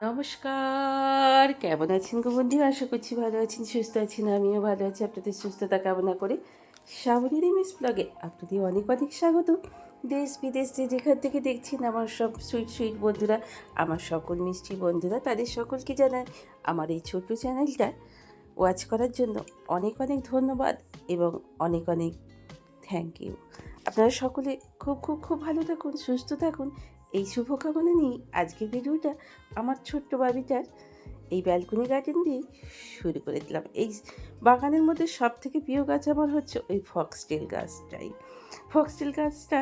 নমস্কার। কেমন আছেন গো বন্ধু আশা করছি ভালো আছেন, সুস্থ আছেন, আমিও ভালো আছি। আপনাদের সুস্থতা কামনা করে শ্রাবণী রিমিস ব্লগে আপনাদের অনেক অনেক স্বাগত। দেশ বিদেশ যে যেখান থেকে দেখছেন আমার সব সুইট সুইট বন্ধুরা, আমার সকল মিষ্টি বন্ধুরা, তাদের সকলকে জানায় আমার এই ছোট্ট চ্যানেলটা ওয়াচ করার জন্য অনেক অনেক ধন্যবাদ এবং অনেক অনেক থ্যাংক ইউ। আপনারা সকলে খুব খুব খুব ভালো থাকুন, সুস্থ থাকুন এই শুভকামনা নিয়ে আজকের ভিডিওটা আমার ছোট্ট বাবিটার এই ব্যালকনি গার্ডেন দিয়ে শুরু করে দিলাম। এই বাগানের মধ্যে সব থেকে প্রিয় গাছ আমার হচ্ছে ওই ফক্সটেল গাছটাই। ফক্সটেল গাছটা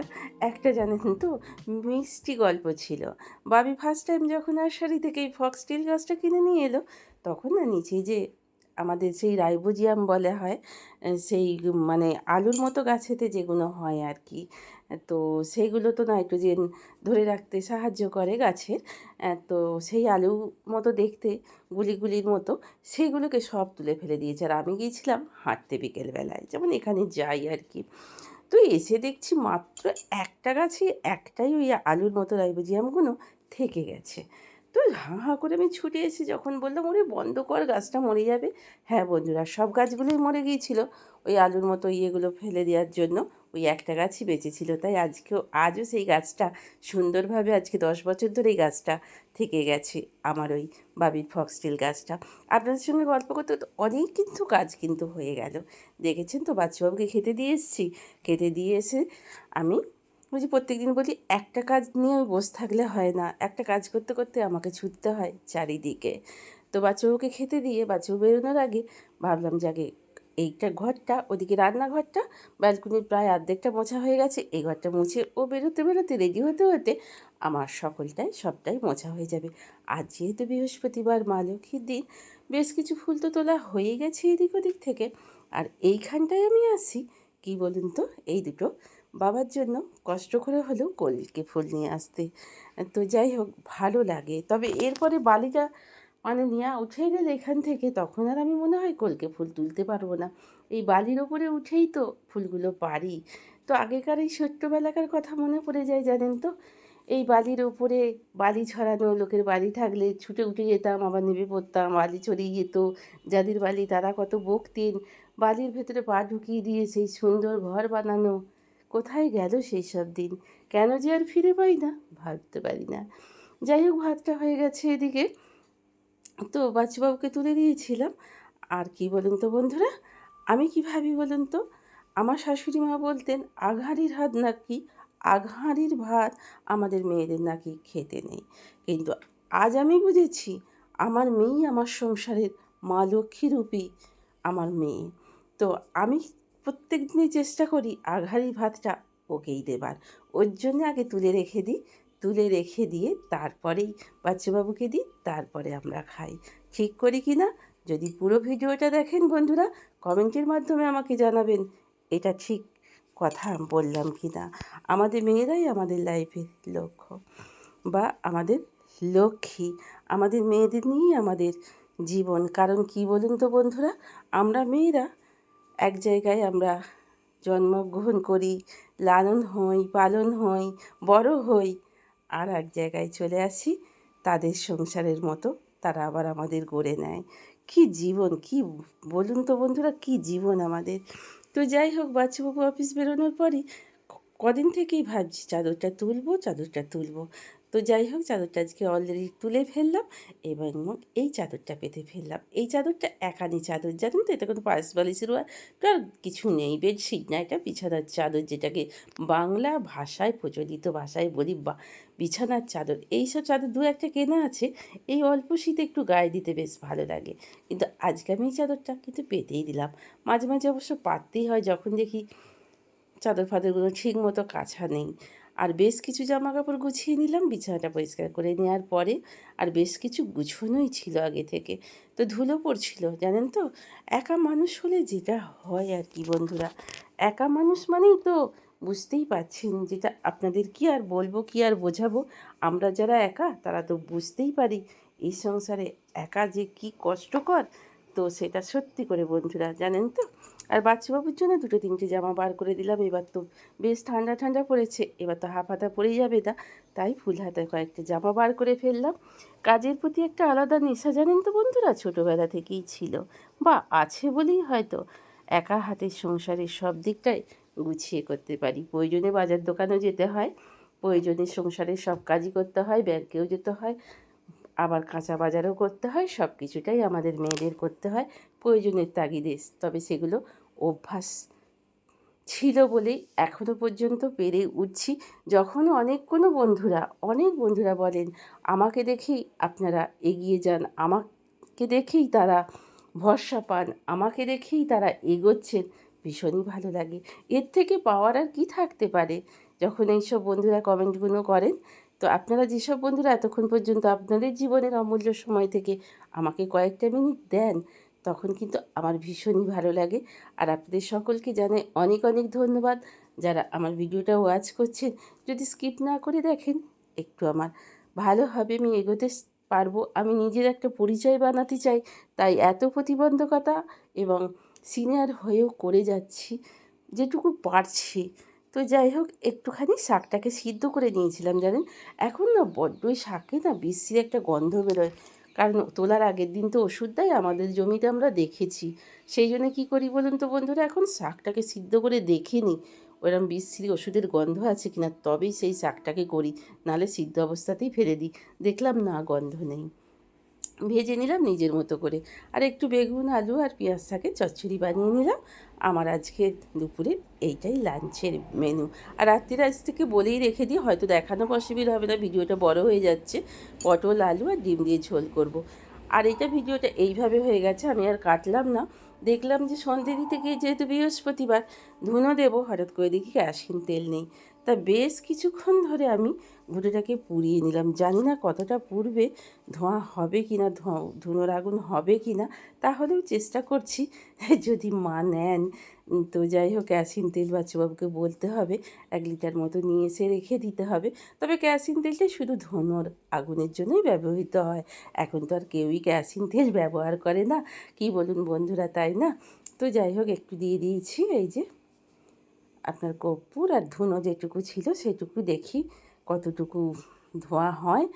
একটা জানেন তো, মিষ্টি গল্প ছিল। বাবি ফার্স্ট টাইম যখন নার্সারি থেকে এই ফক্সটেল গাছটা কিনে নিয়ে এলো, তখন না নিচে যে আমাদের সেই রাইবোজিয়াম বলে হয় সেই মানে আলুর মতো গাছেতে যেগুলো হয় আর কি। তো সেইগুলো তো নাইট্রোজেন ধরে রাখতে সাহায্য করে গাছের। তো সেই আলু মতো দেখতে গুলিগুলির মতো, সেইগুলোকে সব তুলে ফেলে দিয়েছে। আর আমি গিয়েছিলাম হাঁটতে বিকেলবেলায়, যেমন এখানে যাই আর কি। তো এসে দেখছি মাত্র একটা গাছে একটাই ওই আলুর মতো রাইবোজিয়ামগুলো থেকে গেছে। তো হাঁ হাঁ করে আমি ছুটে এসে যখন বললাম, ওরে বন্ধ কর, গাছটা মরে যাবে। হ্যাঁ বন্ধুরা, সব গাছগুলোই মরে গিয়েছিল। ওই আলুর মতো ইয়েগুলো ফেলে দেওয়ার জন্য ওই একটা গাছই বেঁচেছিল। তাই আজকেও, আজও সেই গাছটা সুন্দরভাবে আজকে দশ বছর ধরে এই গাছটা থেকে গেছে, আমার ওই বাবির ফক্সটিল গাছটা। আপনাদের সঙ্গে গল্প করতে অনেক কিন্তু কাজ কিন্তু হয়ে গেল। দেখেছেন তো, বাচ্চাবাবুকে খেতে দিয়ে এসেছি। খেতে দিয়ে এসে আমি ওই যে প্রত্যেক দিন বলি, একটা কাজ নিয়ে আমি বসে থাকলে হয় না। একটা কাজ করতে করতে আমাকে ছুটতে হয় চারিদিকে। তো বাচ্চাবাবুকে খেতে দিয়ে বাচ্চাবাবু বেরোনোর আগে ভাবলাম যে আগে এইটা ঘরটা, ওদিকে রান্নাঘরটা ব্যালকনির প্রায় অর্ধেকটা মোছা হয়ে গেছে। এই ঘরটা মুছে ও বেরোতে বেরোতে রেডি হতে হতে আমার সকলটাই সবটাই মোছা হয়ে যাবে। আজ যেহেতু বৃহস্পতিবার, মা লক্ষ্মীর দিন, বেশ কিছু ফুল তো তোলা হয়ে গেছে এদিক ওদিক থেকে। আর এইখানটায় আমি আসি, কি বলুন তো? এই দুটো বাবার জন্য কষ্ট করে হলেও কলকে ফুল নিয়ে আসতে। তো যাই হোক, ভালো লাগে। তবে এরপরে বালিটা মানে নিয়ে উঠে গেলে এখান থেকে তখন আর আমি মনে হয় কলকে ফুল তুলতে পারব না। এই বালির ওপরে উঠেই তো ফুলগুলো পারি। তো আগেকার এই ছোট্টবেলাকার কথা মনে পড়ে যায় জানেন তো? এই বালির ওপরে বালি ছড়ানো, লোকের বালি থাকলে ছুটে উঠে যেতাম, আবার নেমে পড়তাম, বালি ছড়িয়ে যেত। যাদের বালি তারা কত বকতেন। বালির ভেতরে পা ঢুকিয়ে দিয়ে সেই সুন্দর ঘর বানানো কোথায় গেল সেই সব দিন? কেন যে আর ফিরে পাই না? ভাবতে পারি না। যাই হোক, ভাতটা হয়ে গেছে এদিকে। তো বাচ্চুবাবুকে তুলে দিয়েছিলাম। আর কি বলুন তো বন্ধুরা? আমি কি ভাবি বলুন তো? আমার শাশুড়ি মা বলতেন, আঘাড়ির হাত নাকি? আঘাড়ির ভাত আমাদের মেয়েদের নাকি খেতে নেই। কিন্তু আজ আমি বুঝেছি, আমার মেয়েই আমার সংসারের মা লক্ষ্মীরূপী, আমার মেয়ে। তো আমি প্রত্যেক দিনই চেষ্টা করি আঘাড়ি ভাতটা ওকেই দেবার। ওর জন্য আগে তুলে রেখে দিই, তুলে রেখে দিয়ে তারপরেই বাচ্চাবাবুকে দিই, তারপরে আমরা খাই। ঠিক করি কি না? যদি পুরো ভিডিওটা দেখেন বন্ধুরা, কমেন্টের মাধ্যমে আমাকে জানাবেন, এটা ঠিক কথা বললাম কি না? আমাদের মেয়েরাই আমাদের লাইফের লক্ষ্য বা আমাদের লক্ষ্মী। আমাদের মেয়েদের নিয়েই আমাদের জীবন। কারণ কি বলুন তো বন্ধুরা, আমরা মেয়েরা এক জায়গায় আমরা জন্মগ্রহণ করি, লালন হই, পালন হই, বড় হই, আর এক জায়গায় চলে আসি, তাদের সংসারের মতো তারা আবার আমাদের গড়ে নেয়। কি জীবন, কি বলুন তো বন্ধুরা, কি জীবন আমাদের। তো যাই হোক, বাচ্চাবাবু অফিস বেরোনোর পরই কদিন থেকেই ভাবছি, চাদরটা তুলবো চাদরটা তুলবো। তো যাই হোক, চাদরটা আজকে অলরেডি তুলে ফেললাম এবং এই চাদরটা পেতে ফেললাম। এই চাদরটা একানি চাদর, জানেন তো? এটা কোনো পার্স বালিশের আর কিছু নেই, বেডশিট না, এটা বিছানার চাদর যেটাকে বাংলা ভাষায়, প্রচলিত ভাষায় বলি বা বিছানার চাদর। এইসব চাদর দু একটা কেনা আছে, এই অল্প শীতে একটু গায়ে দিতে বেশ ভালো লাগে। কিন্তু আজকে আমি এই চাদরটা কিন্তু পেতেই দিলাম। মাঝে মাঝে অবশ্য পাততেই হয়, যখন দেখি চাদর ফাদরগুলো ঠিক মতো কাছা নেই। আর বেশ কিছু জামা কাপড় গুছিয়ে নিলাম, বিছানাটা পরিষ্কার করে নেওয়ার পরে আর বেশ কিছু গুছানোই ছিল আগে থেকে। তো ধুলো পড়ছিল, জানেন তো? একা মানুষ হলে যেটা হয় আর কি বন্ধুরা। একা মানুষ মানেই তো বুঝতেই পারছেন যেটা আপনাদের কি আর বলব, কি আর বোঝাবো? আমরা যারা একা, তারা তো বুঝতেই পারি এই সংসারে একা যে কি কষ্টকর। তো সেটা সত্যি করে বন্ধুরা, জানেন তো? আর বাচ্চাবাবুর জন্য দুটো তিনটে জামা বার করে দিলাম। এবার তো বেশ ঠান্ডা ঠান্ডা পড়েছে। এবার তো হাফ হাতা পরেই যাবে না তাই ফুল হাতে কয়েকটা জামা বার করে ফেললাম। কাজের প্রতি একটা আলাদা নেশা জানেন তো বন্ধুরা? ছোটোবেলা থেকেই ছিল। বা আছে বলেই হয়তো। একা হাতের সংসারের সব দিকটাই গুছিয়ে করতে পারি। প্রয়োজনে বাজার দোকানেও যেতে হয়। প্রয়োজনে সংসারের সব কাজই করতে হয়। ব্যাংকেও যেতে হয়। আবার কাঁচা বাজারও করতে হয় সব কিছুটাই আমাদের মেয়েদের করতে হয়, প্রয়োজনের তাগিদে। তবে সেগুলো অভ্যাস ছিল বলেই এখনও পর্যন্ত পেরে উঠছি। যখন অনেক কোনো বন্ধুরা, অনেক বন্ধুরা বলেন, আমাকে দেখেই আপনারা এগিয়ে যান, আমাকে দেখেই তারা ভরসা পান, আমাকে দেখেই তারা এগোচ্ছেন। ভীষণই ভালো লাগে। এর থেকে পাওয়ার আর কী থাকতে পারে? যখন এইসব বন্ধুরা কমেন্টগুলো করেন তো আপনারা যেসব বন্ধুরা এতক্ষণ পর্যন্ত আপনাদের জীবনের অমূল্য সময় থেকে আমাকে কয়েকটা মিনিট দেন, তখন কিন্তু আমার ভীষণই ভালো লাগে। আর আপনাদের সকলকে জানাই অনেক অনেক ধন্যবাদ। যারা আমার ভিডিওটা ওয়াচ করছেন, যদি স্কিপ না করে দেখেন, একটু আমার ভালো হবে আমি এগোতে পারব। আমি নিজের একটা পরিচয় বানাতে চাই, তাই এত প্রতিবন্ধকতা এবং সিনিয়র হয়েও করে যাচ্ছি, যেটুকু পারছি। তো যাই হোক, একটুখানি শাকটাকে সিদ্ধ করে নিয়েছিলাম, জানেন? এখন না বড্ডই শাকে না বিশ্রী একটা গন্ধ বেরোয়। কারণ তোলার আগের দিন তো ওষুধ দেয়, আমাদের জমিতে আমরা দেখেছি। সেই জন্য কী করি বলুন তো বন্ধুরা, এখন শাকটাকে সিদ্ধ করে দেখে নিই ওরম বিশ্রী ওষুধের গন্ধ আছে কিনা। তবেই সেই শাকটাকে করি, নালে সিদ্ধ অবস্থাতেই ফেলে দিই। দেখলাম না, গন্ধ নেই। ভেজে নিলাম নিজের মতো করে। আর একটু বেগুন, আলু আর পেঁয়াজ থাকে চচ্চড়ি বানিয়ে নিলাম। আমার আজকে দুপুরে এইটাই লাঞ্চের মেনু আর রাত্রির আজ থেকে বলেই রেখে দিই, হয়তো দেখানো পসিবল হবে না, ভিডিওটা বড় হয়ে যাচ্ছে। পটল, আলু আর ডিম দিয়ে ঝোল করব। আর এটা ভিডিওটা এইভাবে হয়ে গেছে, আমি আর কাটলাম না। দেখলাম যে সন্ধে দিতে গিয়ে যেহেতু বৃহস্পতিবার, ধুনো দেবো, হঠাৎ করে দেখি কেরোসিন তেল নেই। তা বেশ কিছুক্ষণ ধরে আমি ঘুঁটেটাকে পুড়িয়ে নিলাম। জানি না কতটা পুড়বে, ধোঁয়া হবে কি না ধুনোর আগুন হবে কি না তাহলেও চেষ্টা করছি। যদি মা নেন তো যাই হোক কেরোসিন তেল বাচ্চাবাবুকে বলতে হবে, এক লিটার মতো নিয়ে এসে রেখে দিতে হবে। তবে ক্যাসিন তেলটাই শুধু ধুনোর আগুনের জন্যই ব্যবহৃত হয়। এখন তো আর কেউই ক্যাসিন তেল ব্যবহার করে না। কি বলুন বন্ধুরা, তাই না? তো যাই হোক, একটু দিয়ে দিয়েছি, এই যে। আপনার কর্পূর আর ধুনো যেটুকু ছিল সেটুকু দেখি কতটুকু ধোয়া হয়।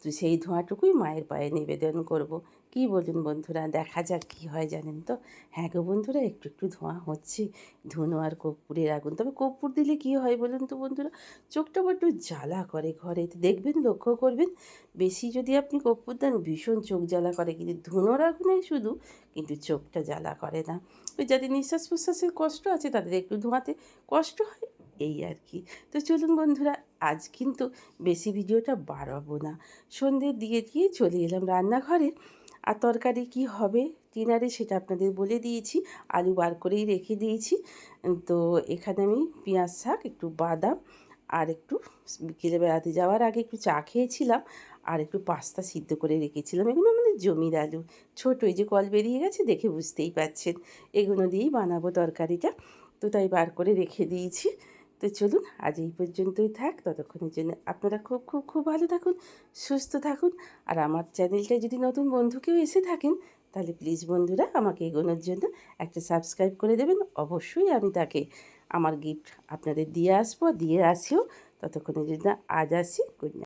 তো সেই ধোঁয়াটুকুই মায়ের পায়ে নিবেদন করব। কি বলুন বন্ধুরা, দেখা যাক কী হয় জানেন তো? হ্যাঁ গো বন্ধুরা, একটু একটু ধোঁয়া হচ্ছে, ধুনো আর কর্পূরের আগুন। তবে কর্পূর দিলে কী হয় বলুন তো বন্ধুরা, চোখটা বড্ড জ্বালা করে ঘরে। দেখবেন, লক্ষ্য করবেন, বেশি যদি আপনি কর্পূর দেন, ভীষণ চোখ জ্বালা করে। কিন্তু ধুনোর আগুনে শুধু, কিন্তু চোখটা জ্বালা করে না। ওই যাদের নিঃশ্বাস প্রশ্বাসের কষ্ট আছে, তাদের একটু ধোঁয়াতে কষ্ট হয়, এই আর কি। তো চলুন বন্ধুরা, আজ কিন্তু বেশি ভিডিওটা বাড়াবো না। সন্ধে দিয়ে দিয়ে চলে এলাম রান্নাঘরে। আর তরকারি কি হবে ডিনারে সেটা আপনাদের বলে দিয়েছি। আলু বার করেই রেখে দিয়েছি। তো এখানে আমি পেঁয়াজ শাক, একটু বাদাম আর একটু বিকেলে বেড়াতে যাওয়ার আগে একটু চা খেয়েছিলাম আর একটু পাস্তা সিদ্ধ করে রেখেছিলাম। এগুলো আমাদের জমির আলু। ছোটো এই যে কল বেরিয়ে গেছে, দেখে বুঝতেই পাচ্ছেন এগুলো দিয়েই বানাবো তরকারিটা। তো তাই বার করে রেখে দিয়েছি। তো চলুন আজ এই পর্যন্তই থাক। ততক্ষণের জন্য আপনারা খুব খুব খুব ভালো থাকুন, সুস্থ থাকুন। আর আমার চ্যানেলটায় যদি নতুন বন্ধু কেউ এসে থাকেন, তাহলে প্লিজ বন্ধুরা আমাকে এগোনোর জন্য একটা সাবস্ক্রাইব করে দেবেন। অবশ্যই আমি তাকে আমার গিফট আপনাদের দিয়ে আসব, দিয়ে আসিও। ততক্ষণের জন্য আজ আসি। গুড